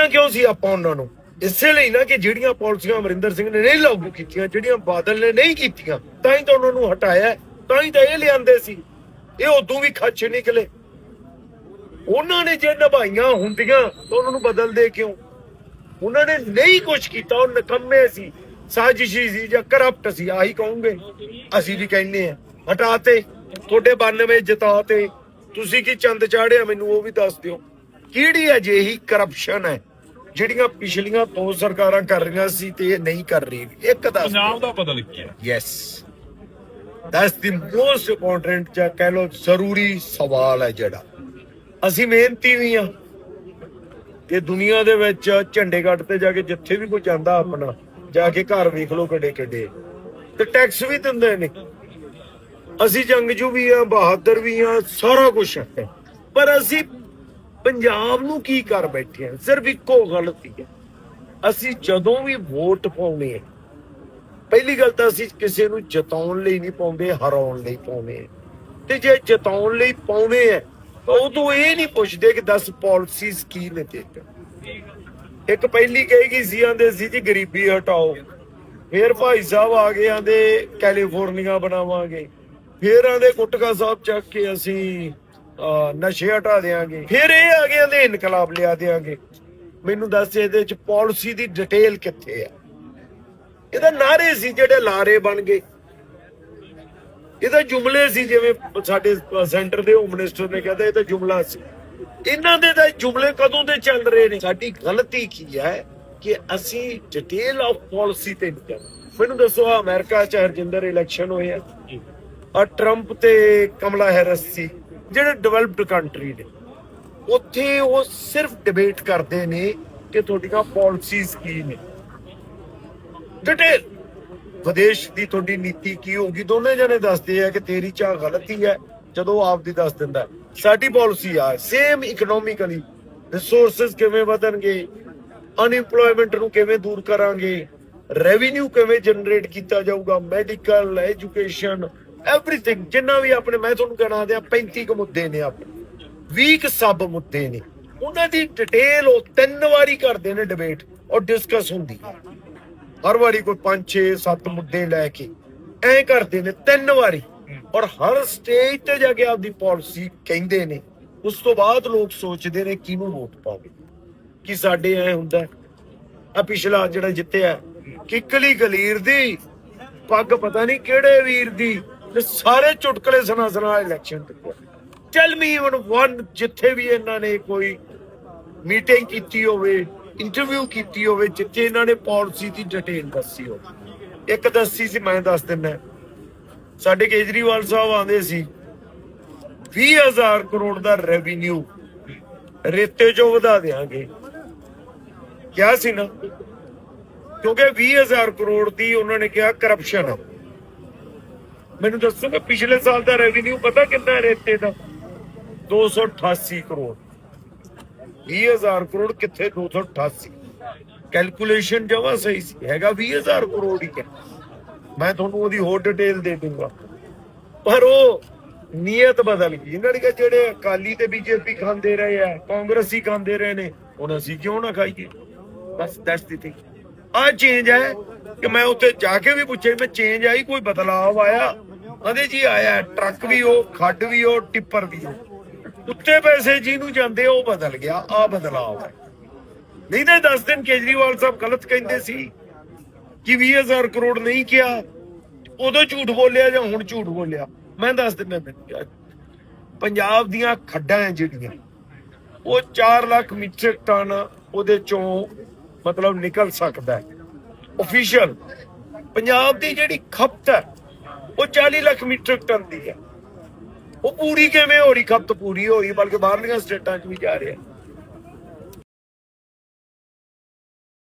ਕਹਿੰਦਾ ਕਿਉਂ ਸੀ ਆਪਾਂ ਉਹਨਾਂ ਨੂੰ? ਇਸੇ ਲਈ ਨਾ ਕਿ ਜਿਹੜੀਆਂ ਪਾਲਿਸੀਆਂ ਅਮਰਿੰਦਰ ਸਿੰਘ ਨੇ ਨਹੀਂ ਲਾਗੂ ਕੀਤੀਆਂ, ਜਿਹੜੀਆਂ ਬਾਦਲ ਨੇ ਨਹੀਂ ਕੀਤੀਆਂ, ਤਾਂ ਹੀ ਤਾਂ ਉਹਨਾਂ ਨੂੰ ਹਟਾਇਆ ਤਾਂ ਹੀ ਤਾਂ ਇਹ ਲਿਆਂਦੇ ਸੀ। ਇਹ ਉਦੋਂ ਵੀ ਖੱਚ ਨਿਕਲੇ। ਉਹਨਾਂ ਨੇ ਜੇ ਨਿਭਾਈਆਂ ਹੁੰਦੀਆਂ ਤਾਂ ਉਹਨਾਂ ਨੂੰ ਬਦਲਦੇ ਕਿਉਂ? ਉਹਨਾਂ ਨੇ ਨਹੀਂ ਕੁਝ ਕੀਤਾ, ਉਹ ਨਕੰਮੇ ਸੀ, ਸਾਜ਼ਿਸ਼ੀ ਸੀ ਜਾਂ ਕਰਪਟ ਸੀ, ਆਹੀ ਕਹੋਗੇ? ਅਸੀਂ ਵੀ ਕਹਿੰਦੇ ਆ ਹਟਾਤੇ, ਤੁਹਾਡੇ 92 ਜਿਤਾਤੇ। ਤੁਸੀਂ ਕੀ ਚੰਦ ਚਾੜਿਆ ਮੈਨੂੰ ਉਹ ਵੀ ਦੱਸ ਦਿਓ। ਕਿਹੜੀ ਅਜਿਹੀ ਕਰਪਸ਼ਨ ਹੈ? ਜਿਹੜੀਆਂ ਪਿਛਲੀਆਂ ਦੋ ਸਰਕਾਰਾਂ ਕਰ ਰਹੀਆਂ ਸੀ ਤੇ ਇਹ ਨਹੀਂ ਕਰ ਰਹੀ। ਇੱਕ ਦੱਸ ਪੰਜਾਬ ਦਾ ਬਦਲ ਗਿਆ yes that's the most important ਜਾਂ ਕਹਿ ਲੋ ਜ਼ਰੂਰੀ ਸਵਾਲ ਹੈ ਜਿਹੜਾ। ਅਸੀਂ ਮਿਹਨਤੀ ਵੀ ਆ ਤੇ ਦੁਨੀਆ ਦੇ ਵਿੱਚ ਝੰਡੇ ਗੱਡ ਤੇ ਜਾ ਕੇ ਜਿੱਥੇ ਵੀ ਕੋਈ ਜਾਂਦਾ ਆਪਣਾ ਜਾ ਕੇ ਘਰ ਵੇਖ ਲੋ ਕਿੱਡੇ ਕਿੱਡੇ। ਤੇ ਟੈਕਸ ਵੀ ਦਿੰਦੇ ਨੇ। ਅਸੀਂ ਜੰਗਜੂ ਵੀ ਆ ਬਹਾਦਰ ਵੀ ਆ ਸਾਰਾ ਕੁਝ ਹੈ। ਪਰ ਅਸੀਂ ਪੰਜਾਬ ਨੂੰ ਕੀ ਕਰ ਬੈਠੇ ਆ? ਸਿਰਫ ਇੱਕੋ ਗਲਤੀ ਹੈ ਅਸੀਂ ਜਦੋਂ ਵੀ ਵੋਟ ਪਾਉਣੇ ਆ ਪਹਿਲੀ ਗੱਲ ਤਾਂ ਅਸੀਂ ਕਿਸੇ ਨੂੰ ਜਿਤਾਉਣ ਲਈ ਨਹੀਂ ਪਾਉਂਦੇ, ਹਰਾਉਣ ਲਈ ਪਾਉਂਦੇ ਆ ਤੇ ਜੇ ਜਿਤਾਉਣ ਲਈ ਪਾਉਣੇ ਆ, ਤਾਂ ਉਦੋਂ ਇਹ ਨਹੀਂ ਪੁੱਛਦੇ ਕਿ 10 ਪਾਲਿਸੀਜ਼ ਕੀ ਨੇ ਤੇਰੇ ਇੱਕ ਪਹਿਲੀ ਕਹੇਗੀ ਸੀ, ਆਂਦੇ ਸੀ ਜੀ, ਗਰੀਬੀ ਹਟਾਓ। ਫਿਰ ਭਾਈ ਸਾਹਿਬ ਆ ਗਏ, ਆਂਦੇ ਕੈਲੀਫੋਰਨੀਆ ਬਣਾਵਾਂਗੇ। ਫਿਰ ਆਂਦੇ ਗੁਟਕਾ ਸਾਹਿਬ ਚੱਕ ਕੇ ਅਸੀਂ ਨਸ਼ੇ ਹਟਾ ਦੇਾਂਗੇ ਫਿਰ ਇਹ ਆ ਗਏ ਆਂਦੇ ਇਨਕਲਾਬ ਲਿਆ ਦੇਾਂਗੇ ਮੈਨੂੰ ਦੱਸ ਇਹਦੇ ਚ ਪਾਲਿਸੀ ਦੀ ਡਿਟੇਲ ਕਿੱਥੇ ਆ? ਇਹਦਾ ਨਾਰੇ ਸੀ ਜਿਹੜੇ ਲਾਰੇ ਬਣ ਗਏ। ਇਹਦਾ ਜੁਮਲੇ ਸੀ ਜਿਵੇਂ ਸਾਡੇ ਸੈਂਟਰ ਦੇ ਹੋਮ ਮਿਨਿਸਟਰ ਨੇ ਕਹਿੰਦਾ ਇਹ ਤਾਂ ਜੁਮਲਾ ਸੀ। ਇਹਨਾਂ ਦੇ ਤਾਂ ਜੁਮਲੇ ਕਦੋਂ ਦੇ ਚੱਲ ਰਹੇ ਨੇ? ਸਾਡੀ ਗਲਤੀ ਕੀ ਹੈ ਕਿ ਅਸੀਂ ਡਿਟੇਲ ਆਫ ਪਾਲਿਸੀ ਤੇ ਨਹੀਂ ਜਾਂਦੇ ਮੈਨੂੰ ਦੱਸੋ ਅਮਰੀਕਾ ਚ ਹਰਜਿੰਦਰ ਇਲੈਕਸ਼ਨ ਹੋਏ ਆ। ਟਰੰਪ ਤੇ ਕਮਲਾ ਹੈਰਿਸ ਸੀ। ਜਿਹੜੇ ਡਿਵੈਲਪਡ ਕੰਟਰੀ ਨੇ, ਉੱਥੇ ਉਹ ਸਿਰਫ ਡਿਬੇਟ ਕਰਦੇ ਨੇ ਕਿ ਤੁਹਾਡੀਆਂ ਪਾਲਿਸੀਜ਼ ਕੀ ਨੇ। ਡਿਟੇਲ ਵਿਦੇਸ਼ ਦੀ ਤੁਹਾਡੀ ਨੀਤੀ ਕੀ ਹੋਊਗੀ, ਦੋਨੇ ਜਣੇ ਦੱਸਦੇ ਆ ਕਿ ਤੇਰੀ ਚਾਹ ਗਲਤੀ ਹੈ ਜਦੋਂ ਉਹ ਆਪ ਦੀ ਦੱਸ ਦਿੰਦਾ। ਸਾਡੀ ਪਾਲਿਸੀ ਆ ਸੇਮ ਇਕਨੋਮਿਕਲੀ ਰਿਸੋਰਸਸ ਕਿਵੇਂ ਵਧਣਗੇ ਅਨਇੰਪਲੋਇਮੈਂਟ ਨੂੰ ਕਿਵੇਂ ਦੂਰ ਕਰਾਂਗੇ ਰੈਵਨਿਊ ਕਿਵੇਂ ਜਨਰੇਟ ਕੀਤਾ ਜਾਊਗਾ ਮੈਡੀਕਲ ਐਜੂਕੇਸ਼ਨ ਐਵਰੀਥਿੰਗ ਜਿੰਨਾ ਵੀ ਆਪਣੇ, ਮੈਂ ਤੁਹਾਨੂੰ ਕਹਿਣਾ ਦਿਆਂ 35 ਕੁ ਮੁੱਦੇ ਨੇ ਆਪਣੇ 20 ਕੁ ਸਬ ਮੁੱਦੇ ਨੇ। ਉਹਨਾਂ ਦੀ ਡਿਟੇਲ ਉਹ ਤਿੰਨ ਵਾਰੀ ਕਰਦੇ ਨੇ ਡਿਬੇਟ ਔਰ ਡਿਸਕਸ ਹੁੰਦੀ ਹੈ। ਹਰ ਵਾਰੀ ਕੋਈ 5 6 7 ਮੁੱਦੇ ਲੈ ਕੇ ਐਂ ਕਰਦੇ ਨੇ ਤਿੰਨ ਵਾਰੀ। ਔਰ ਹਰ ਸਟੇਜ ਤੇ ਜਾ ਕੇ ਆਪਦੀ ਪਾਲਿਸੀ ਕਹਿੰਦੇ ਨੇ। ਉਸ ਤੋਂ ਬਾਅਦ ਲੋਕ ਸੋਚਦੇ ਨੇ ਕਿਹਨੂੰ ਵੋਟ ਪਾਵੇ। ਕਿ ਸਾਡੇ ਐ ਹੁੰਦਾ ਆ ਪਿਛਲਾ ਜਿਹੜਾ ਜਿੱਤਿਆ ਕਿਕਲੀ ਗਲੀਰ ਦੀ, ਪੱਗ ਪਤਾ ਨਹੀਂ ਕਿਹੜੇ ਵੀਰ ਦੀ ਤੇ ਸਾਰੇ ਚੁਟਕਲੇ ਸੁਣਾ ਸੁਣਾ ਇਲੈਕਸ਼ਨ ਤੇ ਟੈਲ ਮੀ ਇਵਨ ਵਨ ਜਿੱਥੇ ਵੀ ਇਹਨਾਂ ਨੇ ਕੋਈ ਮੀਟਿੰਗ ਕੀਤੀ ਹੋਵੇ ਇੰਟਰਵਿਊ ਕੀਤੀ ਹੋਵੇ, ਜਿੱਥੇ ਇਹਨਾਂ ਨੇ ਪਾਲਿਸੀ ਦੀ ਡਿਟੇਲ ਦੱਸੀ ਹੋਵੇ। ਇੱਕ ਦੱਸੀ ਸੀ, ਮੈਂ ਦੱਸ ਦਿੰਦਾ। ਸਾਡੇ ਕੇਜਰੀਵਾਲ ਸਾਹਿਬ ਆਂਦੇ ਸੀ 20000 ਕਰੋੜ ਦਾ ਰੈਵਨਿਊ ਰੇਤੇ ਚੋਂ ਵਧਾ ਦੇਾਂਗੇ ਕਿਹਾ ਸੀ ਨਾ, ਕਿਉਂਕਿ 20000 ਕਰੋੜ ਦੀ ਉਹਨਾਂ ਨੇ ਕਿਹਾ ਕਰਪਸ਼ਨ ਹੈ ਮੈਨੂੰ ਦੱਸੋ ਕਿ ਪਿਛਲੇ ਸਾਲ ਦਾ ਰੈਵਨਿਊ ਪਤਾ ਕਿੰਨਾ ਹੈ ਰੇਤੇ ਦਾ? 288 ਕਰੋੜ। 20000 ਕਰੋੜ ਕਿੱਥੇ 288 ਕੈਲਕੂਲੇਸ਼ਨ ਜਮਾ ਸਹੀ ਸੀ, ਹੈਗਾ 20000 ਕਰੋੜ ਹੀ ਹੈ। ਮੈਂ ਤੁਹਾਨੂੰ ਉਹਦੀ ਹੋਰ ਡਿਟੇਲ ਦੇ ਦੂੰਗਾ ਪਰ ਉਹ ਨੀਅਤ ਬਦਲ ਗਈ। ਇਹਨਾਂ ਨੇ ਕਿਹਾ ਜਿਹੜੇ ਅਕਾਲੀ ਤੇ ਬੀਜੇਪੀ ਖਾਂਦੇ ਰਹੇ ਆ, ਕਾਂਗਰਸੀ ਖਾਂਦੇ ਰਹੇ ਨੇ, ਹੁਣ ਅਸੀਂ ਕਿਉਂ ਨਾ ਖਾਈਏ? ਬਸ ਦੈਟਸ ਦੀ ਆ ਚੇਂਜ ਹੈ ਕਿ ਮੈਂ ਉੱਥੇ ਜਾ ਕੇ ਵੀ ਪੁੱਛਿਆ ਮੈਂ ਚੇਂਜ ਆਈ, ਕੋਈ ਬਦਲਾਅ ਆਇਆ? ਕਹਿੰਦੇ ਜੀ ਆਇਆ, ਟਰੱਕ ਵੀ ਉਹ, ਖੱਡ ਵੀ ਉਹ, ਟਿੱਪਰ ਵੀ ਉਹ। ਉੱਤੇ ਪੈਸੇ ਜਿਹਨੂੰ ਜਾਂਦੇ ਉਹ ਬਦਲ ਗਿਆ ਆ ਬਦਲਾਅ ਹੈ। ਨਹੀਂ ਤਾਂ 10 ਦਿਨ ਕੇਜਰੀਵਾਲ ਸਾਹਿਬ ਗਲਤ ਕਹਿੰਦੇ ਸੀ ਕਿ 20000 ਕਰੋੜ ਨਹੀਂ ਕਿਹਾ। ਉਦੋਂ ਝੂਠ ਬੋਲਿਆ ਜਾਂ ਹੁਣ ਝੂਠ ਬੋਲਿਆ? ਮੈਂ ਦੱਸ ਦਿੰਦਾ ਮੈਨੂੰ ਯਾਰ। ਪੰਜਾਬ ਦੀਆਂ ਖੱਡਾਂ ਹੈ ਜਿਹੜੀਆਂ, ਉਹ 4 ਲੱਖ ਮੀਟ੍ਰਿਕ ਟਨ ਉਹਦੇ ਚੋਂ ਮਤਲਬ ਨਿਕਲ ਸਕਦਾ ਹੈ। ਅਫੀਸ਼ੀਅਲ ਪੰਜਾਬ ਦੀ ਜਿਹੜੀ ਖਪਤ ਹੈ, ਉਹ 40 ਲੱਖ ਮੀਟ੍ਰਿਕ ਟਨ ਦੀ ਹੈ। ਉਹ ਪੂਰੀ ਕਿਵੇਂ ਹੋ ਰਹੀ? ਖਪਤ ਪੂਰੀ ਹੋ ਰਹੀ, ਬਲਕਿ ਬਾਹਰਲੀਆਂ ਸਟੇਟਾਂ 'ਚ ਵੀ ਜਾ ਰਿਹਾ।